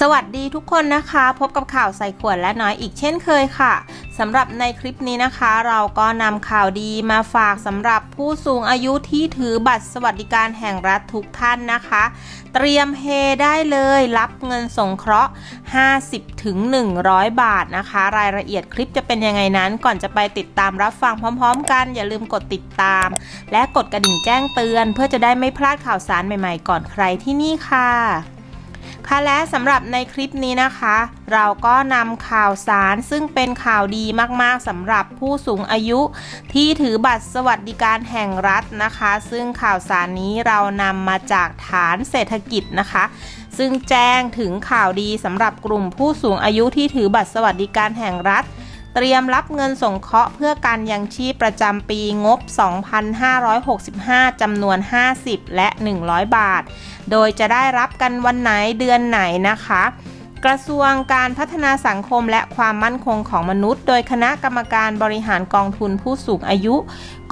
สวัสดีทุกคนนะคะ พบกับข่าวใส่ขวดและน้อยอีกเช่นเคยค่ะสำหรับในคลิปนี้นะคะ เราก็นำข่าวดีมาฝากสำหรับผู้สูงอายุที่ถือบัตรสวัสดิการแห่งรัฐทุกท่านนะคะ เตรียมเฮได้เลยรับเงินสงเคราะห์ 50ถึง100 บาทนะคะ รายละเอียดคลิปจะเป็นยังไงนั้น ก่อนจะไปติดตามรับฟังพร้อม ๆ กัน อย่าลืมกดติดตาม และกดกระดิ่งแจ้งเตือน เพื่อจะได้ไม่พลาดข่าวสารใหม่ ๆ ก่อนใครที่นี่ค่ะ ค่ะและสำหรับในคลิปนี้นะคะ เราก็นำข่าวสารซึ่งเป็นข่าวดีมากๆสำหรับผู้สูงอายุที่ถือบัตรสวัสดิการแห่งรัฐนะคะ ซึ่งข่าวสารนี้เรานำมาจากฐานเศรษฐกิจนะคะ ซึ่งแจ้งถึงข่าวดีสำหรับกลุ่มผู้สูงอายุที่ถือบัตรสวัสดิการแห่งรัฐ เตรียมรับเงินสงเคราะห์เพื่อการยังชีพประจำปีงบ 2,565 จำนวน 50 และ 100 บาท โดยจะได้รับกันวันไหนเดือนไหนนะคะ กระทรวงการพัฒนาสังคมและความมั่นคงของมนุษย์ โดยคณะกรรมการบริหารกองทุนผู้สูงอายุ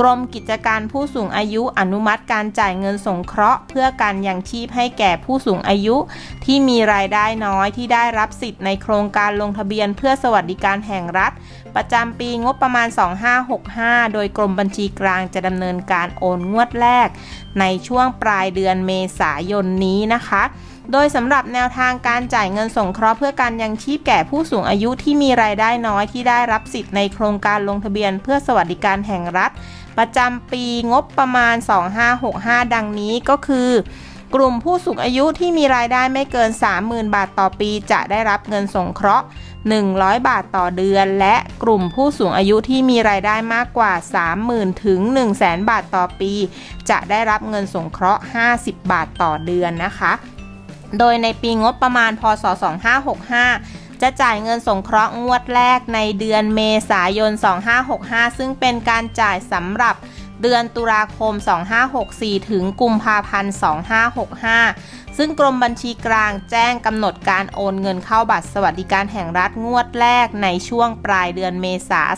กรมกิจการผู้สูงอายุอนุมัติการจ่ายเงินสงเคราะห์ เพื่อการยังชีพให้แก่ผู้สูงอายุ ที่มีรายได้น้อยที่ได้รับสิทธิ์ในโครงการลงทะเบียนเพื่อสวัสดิการแห่งรัฐ ประจำปีงบประมาณ 2565 โดยกรมบัญชีกลางจะดำเนินการโอนงวดแรก ในช่วงปลายเดือนเมษายนนี้นะคะ โดยสำหรับแนวทางการจ่ายเงินสงเคราะห์เพื่อการยังชีพแก่ผู้สูงอายุที่มีรายได้น้อยที่ได้รับสิทธิ์ในโครงการลงทะเบียนเพื่อสวัสดิการแห่งรัฐ ประจำปีงบประมาณ 2565 ดังนี้ก็คือ กลุ่มผู้สูงอายุที่มีรายได้ไม่เกิน 30,000 บาทต่อปีจะได้รับเงินสงเคราะห์ 100 บาทต่อเดือน และกลุ่มผู้สูงอายุที่มีรายได้มากกว่า 30,000 ถึง 100,000 บาทต่อปี จะได้รับเงินสงเคราะห์ 50 บาทต่อเดือนนะคะ โดยในปีงบประมาณพศ 2565 จะจ่ายเงินสงเคราะห์งวดแรกในเดือนเมษายน 2565 ซึ่งเป็นการจ่ายสำหรับเดือนตุลาคม 2564 ถึงกุมภาพันธ์ 2565 ซึ่งกรมบัญชีกลางแจ้งกำหนดการโอนเงินเข้าบัตรสวัสดิการแห่งรัฐงวดแรกในช่วงปลายเดือนเมษาย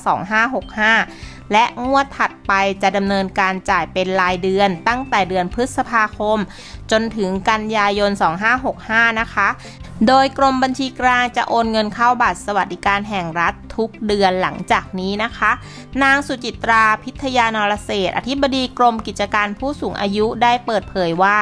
2565 และงวดถัดไปจะดำเนินการจ่ายเป็นรายเดือน ตั้งแต่เดือนพฤษภาคม จนถึงกันยายน 2565 นะคะ โดยกรมบัญชีกลางจะโอนเงินเข้าบัตรสวัสดิการแห่งรัฐ ทุกเดือนหลังจากนี้นะคะ นางสุจิตราพิทยานรเศษอธิบดีกรมกิจการผู้สูงอายุได้เปิดเผยว่า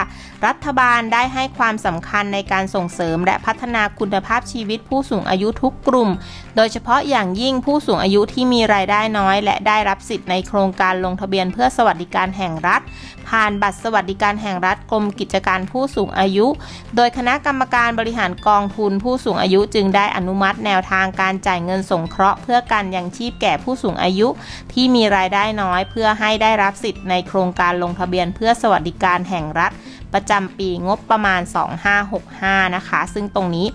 รัฐบาลได้ให้ความสำคัญในการส่งเสริม และพัฒนาคุณภาพชีวิตผู้สูงอายุทุกกลุ่ม โดยเฉพาะอย่างยิ่งผู้สูงอายุที่มีรายได้น้อย และได้รับสิทธิ์ในโครงการลงทะเบียนเพื่อสวัสดิการแห่งรัฐ ผ่านบัตรสวัสดิการแห่งรัฐกรมกิจการผู้สูงอายุ โดยคณะกรรมการบริหารกองทุนผู้สูงอายุจึงได้อนุมัติแนวทางการจ่ายเงินสงเคราะห์เพื่อการยังชีพแก่ผู้สูงอายุที่มีรายได้น้อย เพื่อให้ได้รับสิทธิ์ในโครงการลงทะเบียนเพื่อสวัสดิการแห่งรัฐ ประจำปีงบประมาณ 2565 นะคะ ซึ่งตรงนี้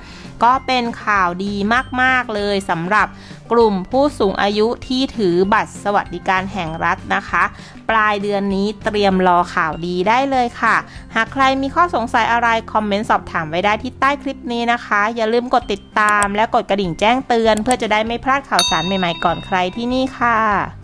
ก็เป็นข่าวดีมาก ๆ เลยสำหรับกลุ่มผู้สูงอายุที่ถือบัตรสวัสดิการแห่งรัฐนะคะ ปลายเดือนนี้เตรียมรอข่าวดีได้เลยค่ะ หากใครมีข้อสงสัยอะไร คอมเมนต์สอบถามไว้ได้ที่ใต้คลิปนี้นะคะ อย่าลืมกดติดตามและกดกระดิ่งแจ้งเตือน เพื่อจะได้ไม่พลาดข่าวสารใหม่ ๆ ก่อนใครที่นี่ค่ะ